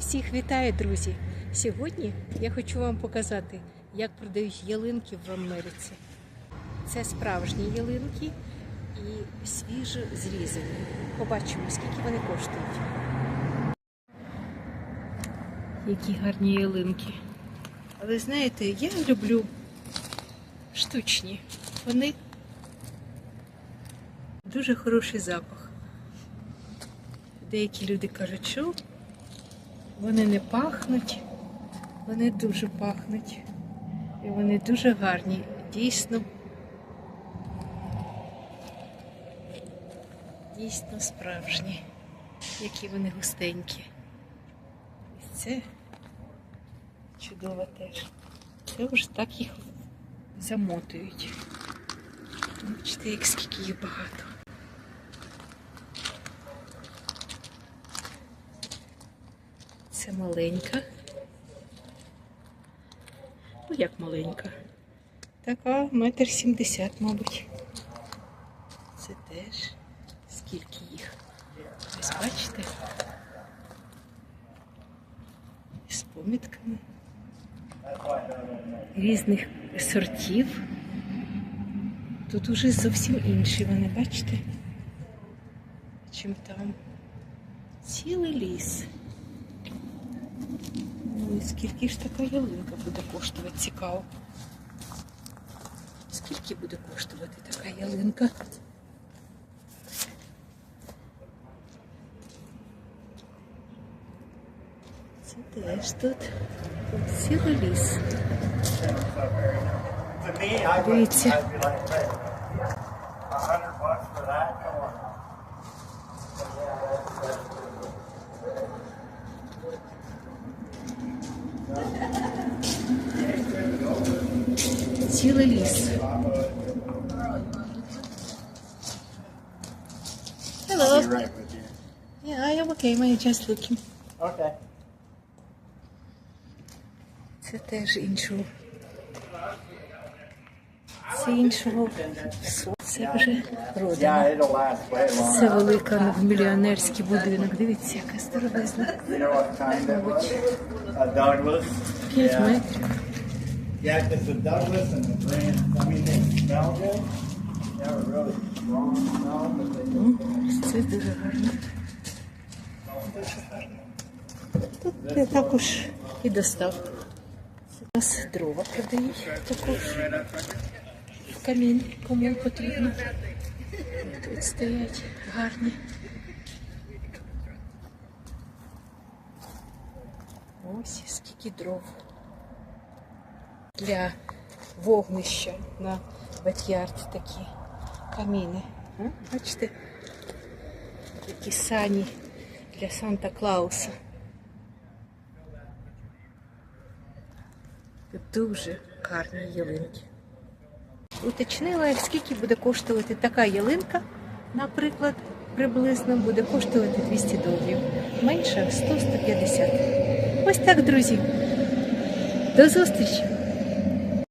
Всіх вітаю, друзі! Сьогодні я хочу вам показати, як продають ялинки в Америці. Це справжні ялинки і свіжо зрізані. Побачимо, скільки вони коштують. Які гарні ялинки. Але знаєте, я люблю штучні. Вони дуже хороший запах. Деякі люди кажуть, що вони не пахнуть, вони дуже пахнуть. І вони дуже гарні. Дійсно. Дійсно справжні, які вони густенькі. І це чудово теж. Це вже так їх замотують. Бачите, як скільки їх багато. Це маленька. Ну, як маленька. Така метр сімдесят, мабуть. Це теж скільки їх. Ось бачите? З помітками різних сортів. Тут уже зовсім інші вони, бачите? Чим там цілий ліс. Ну і скільки ж така ялинка буде коштувати, цікаво. Скільки буде коштувати така ялинка? Це теж тут. Цілий ліс. Дивіться. Цілий ліс. Hello. Right with you. Yeah, I am okay. I'm just looking. Okay. Це теж іншого. Це іншого. Це вже Yeah, it'll last way longer. Це велика многомільйонерський будинок. Дивіться, яка Douglas? П'ять Yeah. метрів. Yeah, it's a Douglas and the brand, I mean, they smell good. They have a really strong smell, but they гарно. Дуже. Тут є також і доставка. Це у нас дрова продають також. В камін, кому потрібно. Тут стоять гарні. Ось скільки дров для вогнища на бакярд такі каміни. Бачите? Такі сані для Санта Клауса. Дуже гарні ялинки. Уточнила, скільки буде коштувати така ялинка, наприклад, приблизно буде коштувати 200 доларів. Менша 100-150. Ось так, друзі. До зустрічі!